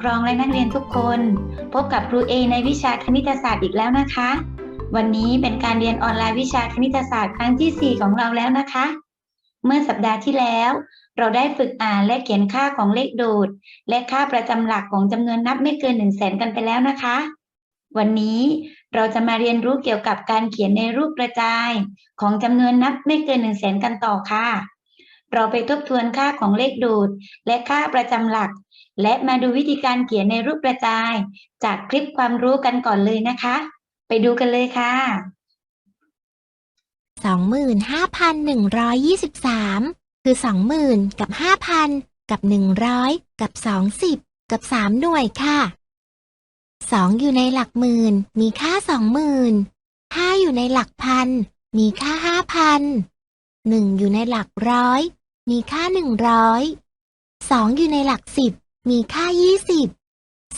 ครองและนักเรียนทุกคน พบกับครูเอในวิชาคณิตศาสตร์อีกแล้วนะคะ วันนี้เป็นการเรียนออนไลน์วิชาคณิตศาสตร์ครั้งที่ 4 ของเราแล้วนะคะ เมื่อสัปดาห์ที่แล้ว เราได้ฝึกอ่านและเขียนค่าของเลขโดด และค่าประจำหลักของจำนวนนับไม่เกิน 1 0 0 0 0แสนกันไปแล้วนะคะ วันนี้เราจะมาเรียนรู้เกี่ยวกับการเขียนในรูปกระจาย ของจำนวนนับไม่เกิน 1 0 0 0 0แสนกันต่อค่ะเราไปทบทวนค่าของเลขโดดและค่าประจำหลัก และมาดูวิธีการเขียนในรูปกระจาย จากคลิปความรู้กันก่อนเลยนะคะ ไปดูกันเลยค่ะสองหมื่นห้าพันหนึ่งร้อยยี่สิบสามคือสองหมื่นกับห้าพันกับหนึ่งร้อยกับสองสิบกับสามหน่วยค่ะสองอยู่ในหลักหมื่น มีค่าสองหมื่นห้าอยู่ในหลักพัน มีค่าห้าพันหนึ่งอยู่ในหลักร้อย มีค่าหนึ่งร้อยสองอยู่ในหลักสิบ มีค่ายี่สิบ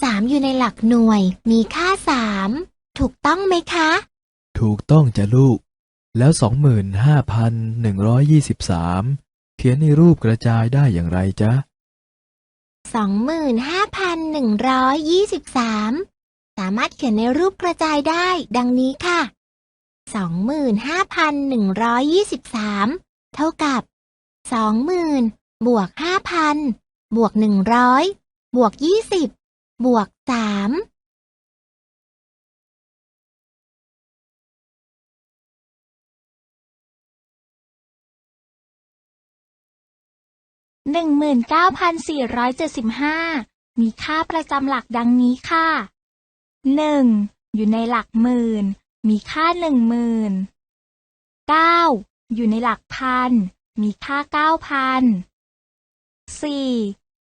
สามอยู่ในหลักหน่วย มีค่าสามถูกต้องไหมคะ ถูกต้องจ้ะลูก แล้วสองหมื่นห้าพันหนึ่งร้อยยี่สิบสามเขียนในรูปกระจายได้อย่างไรจ๊ะสองหมื่นห้าพันหนึ่งร้อยยี่สิบสามสามารถเขียนในรูปกระจายได้ ดังนี้ค่ะสองหมื่นห้าพันหนึ่งร้อยยี่สิบสามเท่ากับสองหมื่นบวกห้าพัน บวกหนึ่งร้อยบวกยี่สิบบวกสามหนึ่งหมื่นเก้าพันสี่ร้อยเจ็ดสิบห้ามีค่าประจำหลักดังนี้ค่ะหนึ่งอยู่ในหลักหมื่น มีค่าหนึ่งหมื่นเก้าอยู่ในหลักพัน มีค่าเก้าพันสี่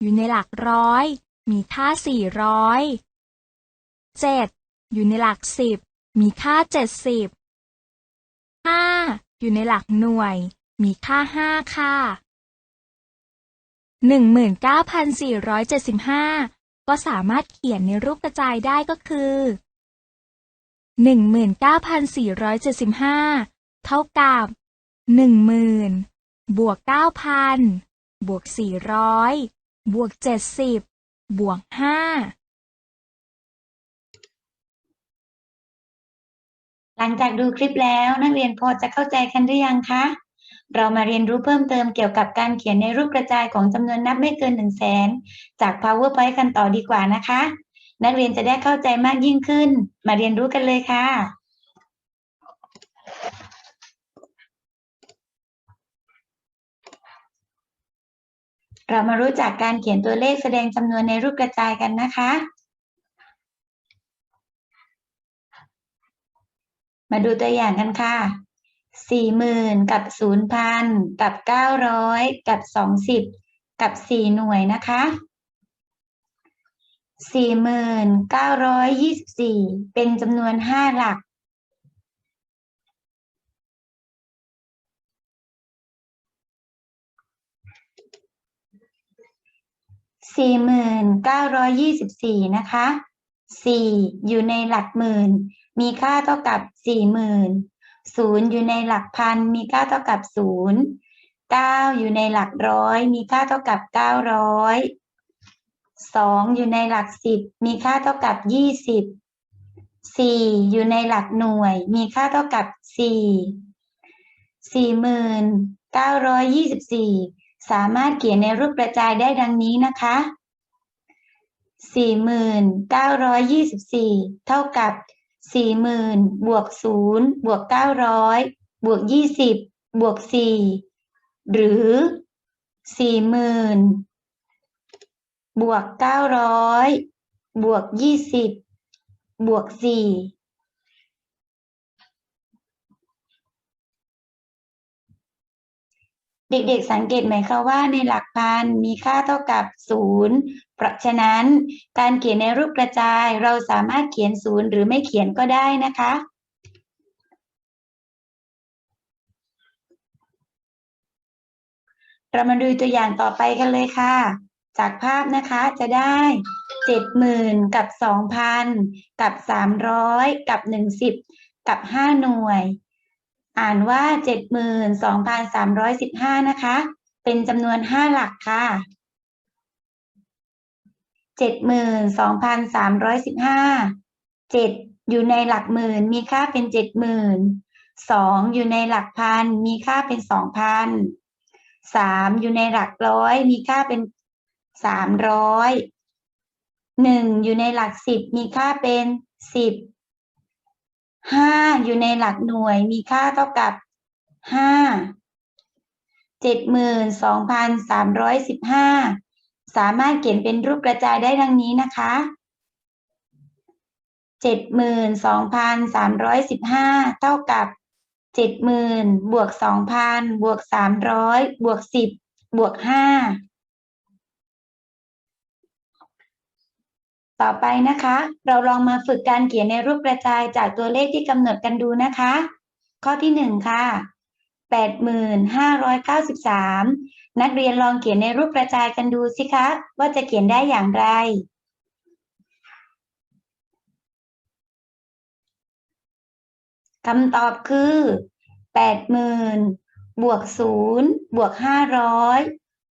อยู่ในหลักร้อย มีค่าสี่ร้อยเจ็ดอยู่ในหลักสิบ มีค่าเจ็ดสิบห้าอยู่ในหลักหน่วย มีค่าห้าค่ะหนึ่งหมื่นเก้าพันสี่ร้อยเจ็ดสิบห้าก็สามารถเขียนในรูปกระจายได้ก็คือหนึ่งหมื่นเก้าพันสี่ร้อยเจ็ดสิบห้าเท่ากับหนึ่งหมื่นบวกเก้าพันบวกสี่ร้อย บวกเจ็ดสิบบวกห้าหลังจากดูคลิปแล้วนักเรียนพอจะเข้าใจกันหรือยังคะ เรามาเรียนรู้เพิ่มเติมเกี่ยวกับการเขียนในรูปกระจายของจำนวนนับไม่เกิน1 0 0 0 0แสนจาก PowerPoint กันต่อดีกว่านะคะ นักเรียนจะได้เข้าใจมากยิ่งขึ้น มาเรียนรู้กันเลยค่ะ เรามารู้จักการเขียนตัวเลขแสดงจำนวนในรูปกระจายกันนะคะ มาดูตัวอย่างกันค่ะสี่หมื่นกับศูนย์พันกับเก้าร้อยกับสองสิบกับสี่หน่วยนะคะสี่หมื่นเก้าร้อยยี่สิบสี่เป็นจำนวนห้าหลัก สี่หมื่นเก้าร้อยยี่สิบสี่นะคะสี่อยู่ในหลักหมื่น มีค่าเท่ากับสี่หมื่นศูนย์อยู่ในหลักพัน มีค่าเท่ากับศูนย์เก้าอยู่ในหลักร้อย มีค่าเท่ากับเก้าร้อยสองอยู่ในหลักสิบ มีค่าเท่ากับยี่สิบสี่อยู่ในหลักหน่วย มีค่าเท่ากับสี่สี่หมื่นเก้าร้อยยี่สิบสี่ สามารถเขียนในรูปกระจายได้ดังนี้นะคะสี่หมื่นเก้าร้อยยี่สิบสี่เท่ากับสี่หมื่นบวกศูนย์บวกเก้าร้อยบวกยี่สิบบวกสี่หรือสี่หมื่นบวกเก้าร้อยบวกยี่สิบบวกสี่ เด็กๆสังเกตไหมคะว่าในหลักพันมีค่าเท่ากับศูนย์เพราะฉะนั้นการเขียนในรูปกระจายเราสามารถเขียนศูนย์หรือไม่เขียนก็ได้นะคะ เรามาดูตัวอย่างต่อไปกันเลยค่ะ จากภาพนะคะจะได้เจ็ดหมื่นกับสองพันกับสามร้อยกับหนึ่งสิบกับห้าหน่วย อ่านว่าเจ็ดหมื่นสองพันสามร้อยสิบห้านะคะ เป็นจำนวนห้าหลักค่ะเจ็ดหมื่นสองพันสามร้อยสิบห้าเจ็ดอยู่ในหลักหมื่น มีค่าเป็นเจ็ดหมื่นสองอยู่ในหลักพัน มีค่าเป็นสองพันสามอยู่ในหลักร้อย มีค่าเป็นสามร้อยหนึ่งอยู่ในหลักสิบมีค่าเป็นสิบ ห้าอยู่ในหลักหน่วยมีค่าเท่ากับห้าเจ็ดหมื่นสองพันสามร้อยสิบห้าสามารถเขียนเป็นรูปกระจายได้ดังนี้นะคะเจ็ดหมื่นสองพันสามร้อยสิบห้าเท่ากับเจ็ดหมื่นบวกสองพันบวกสามร้อยบวกสิบบวกห้า ต่อไปนะคะ เราลองมาฝึกการเขียนในรูปกระจายจากตัวเลขที่กำหนดกันดูนะคะ ข้อที่หนึ่งค่ะแปดหมื่นห้าร้อยเก้าสิบสามนักเรียนลองเขียนในรูปกระจายกันดูสิคะ ว่าจะเขียนได้อย่างไร คำตอบคือแปดหมื่นบวกศูนย์บวกห้าร้อย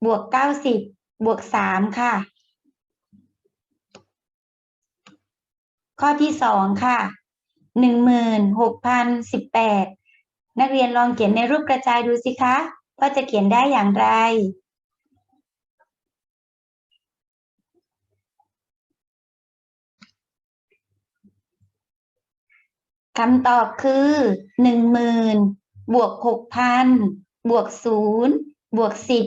บวกเก้าสิบบวกสามค่ะ ข้อที่สองค่ะหนึ่งหมื่นหกพันสิบแปดนักเรียนลองเขียนในรูปกระจายดูสิคะว่าจะเขียนได้อย่างไร คำตอบคือหนึ่งหมื่นบวกหกพันบวกศูนย์บวกสิบ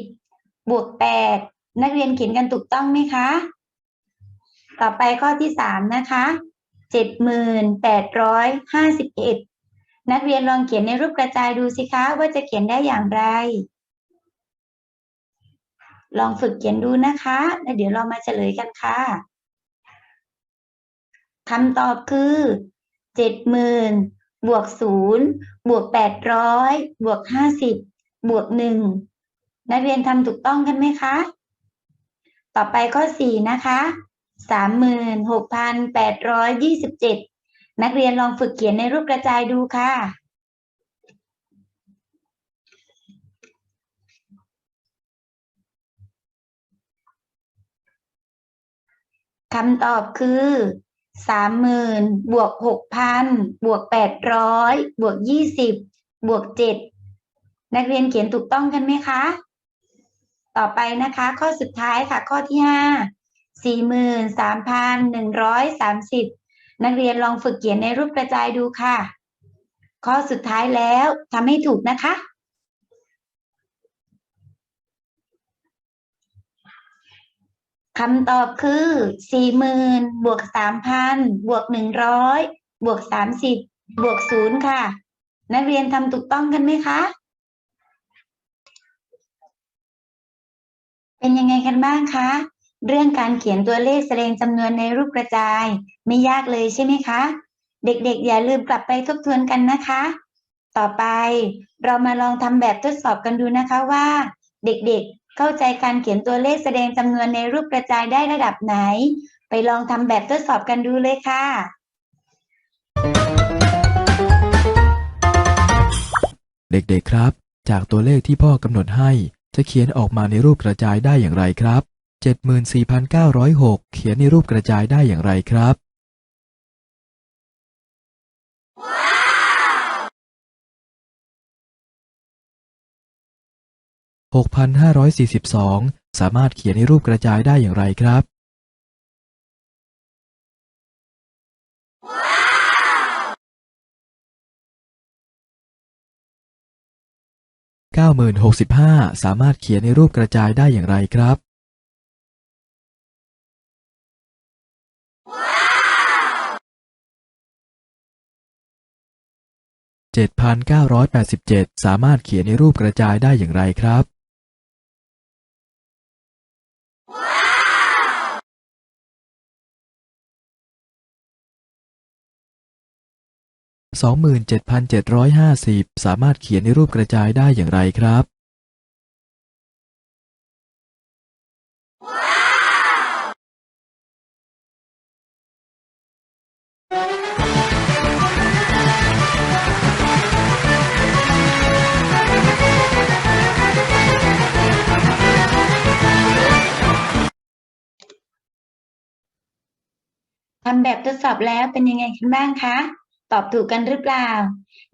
บวกแปดนักเรียนเขียนกันถูกต้องไหมคะ ต่อไปข้อที่สามนะคะ เจ็ดหมื่นแปดร้อยห้าสิบเอ็ดนักเรียนลองเขียนในรูปกระจายดูสิคะว่าจะเขียนได้อย่างไร ลองฝึกเขียนดูนะคะแล้วเดี๋ยวเรามาเฉลยกันค่ะคำตอบคือเจ็ดหมื่นบวกศูนย์บวกแปดร้อยบวกห้าสิบบวกหนึ่งนักเรียนทำถูกต้องกันไหมคะ ต่อไปข้อสี่นะคะ สามหมื่นหกพันแปดร้อยยี่สิบเจ็ดนักเรียนลองฝึกเขียนในรูปกระจายดูค่ะคำตอบคือสามหมื่นบวกหกพันบวกแปดร้อยบวกยี่สิบบวกเจ็ดนักเรียนเขียนถูกต้องกันไหมคะ ต่อไปนะคะ ข้อสุดท้ายค่ะ ข้อที่ห้า สี่หมื่นสามพันหนึ่งร้อยสามสิบนักเรียนลองฝึกเขียนในรูปกระจายดูค่ะ ข้อสุดท้ายแล้วทำให้ถูกนะคะ คำตอบคือสี่หมื่นบวกสามพันบวกหนึ่งร้อยบวกสามสิบบวกศูนย์ค่ะ นักเรียนทำถูกต้องกันไหมคะ เป็นยังไงกันบ้างคะ เรื่องการเขียนตัวเลขแสดงจำนวนในรูปกระจาย ไม่ยากเลยใช่ไหมคะ เด็กๆ อย่าลืมกลับไปทบทวนกันนะคะ ต่อไปเรามาลองทำแบบทดสอบกันดูนะคะว่า เด็กๆ เข้าใจการเขียนตัวเลขแสดงจำนวนในรูปกระจายได้ระดับไหน ไปลองทำแบบทดสอบกันดูเลยค่ะเด็กๆครับ จากตัวเลขที่พ่อกำหนดให้จะเขียนออกมาในรูปกระจายได้อย่างไรครับ 74,906 เขียนในรูปกระจายได้อย่างไรครับ 6,542 สามารถเขียนในรูปกระจายได้อย่างไรครับ 9065 สามารถเขียนในรูปกระจายได้อย่างไรครับ 7,987 สามารถเขียนในรูปกระจายได้อย่างไรครับสองหมื่นเจ็ดพันเจ็ดร้อยห้าสิบสามารถเขียนในรูปกระจายได้อย่างไรครับ ทำแบบทดสอบแล้วเป็นยังไงกันบ้างคะ ตอบถูกกันหรือเปล่า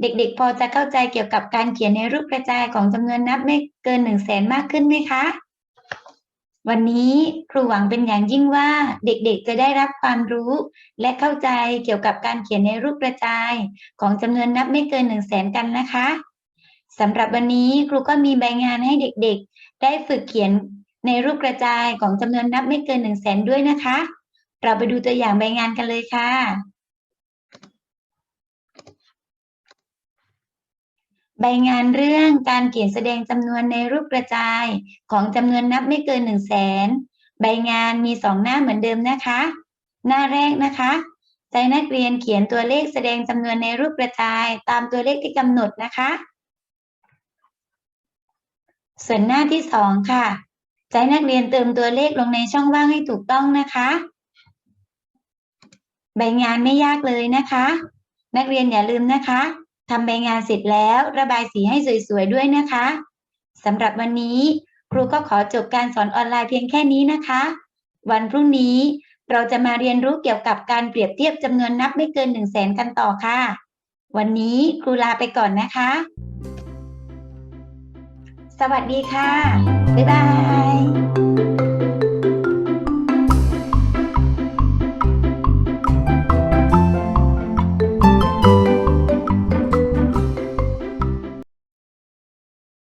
เด็กๆ พอจะเข้าใจเกี่ยวกับการเขียนในรูปกระจายของจำนวนนับไม่เกินหนึ่งแสนมากขึ้นไหมคะ วันนี้ครูหวังเป็นอย่างยิ่งว่าเด็กๆ จะได้รับความรู้ และเข้าใจเกี่ยวกับการเขียนในรูปกระจาย ของจำนวนนับไม่เกินหนึ่งแสนกันนะคะสำหรับวันนี้ครูก็มีใบงานให้เด็กๆ ได้ฝึกเขียนในรูปกระจายของจำนวนนับไม่เกินหนึ่งแสนด้วยนะคะ เราไปดูตัวอย่างใบงานกันเลยค่ะ ใบงานเรื่องการเขียนแสดงจำนวนในรูปกระจายของจำนวนนับไม่เกินหนึ่งแสนใบงานมีสองหน้าเหมือนเดิมนะคะ หน้าแรกนะคะใจนักเรียนเขียนตัวเลขแสดงจำนวนในรูปกระจายตามตัวเลขที่กำหนดนะคะ ส่วนหน้าที่สองค่ะใจนักเรียนเติมตัวเลขลงในช่องว่างให้ถูกต้องนะคะ ใบงานไม่ยากเลยนะคะ นักเรียนอย่าลืมนะคะทำใบงานเสร็จแล้วระบายสีให้สวยๆด้วยนะคะสำหรับวันนี้ครูก็ขอจบการสอนออนไลน์เพียงแค่นี้นะคะ วันพรุ่งนี้เราจะมาเรียนรู้เกี่ยวกับการเปรียบเทียบจำนวนนับไม่เกินหนึ่งแสนกันต่อค่ะ วันนี้ครูลาไปก่อนนะคะ สวัสดีค่ะ บ๊ายบาย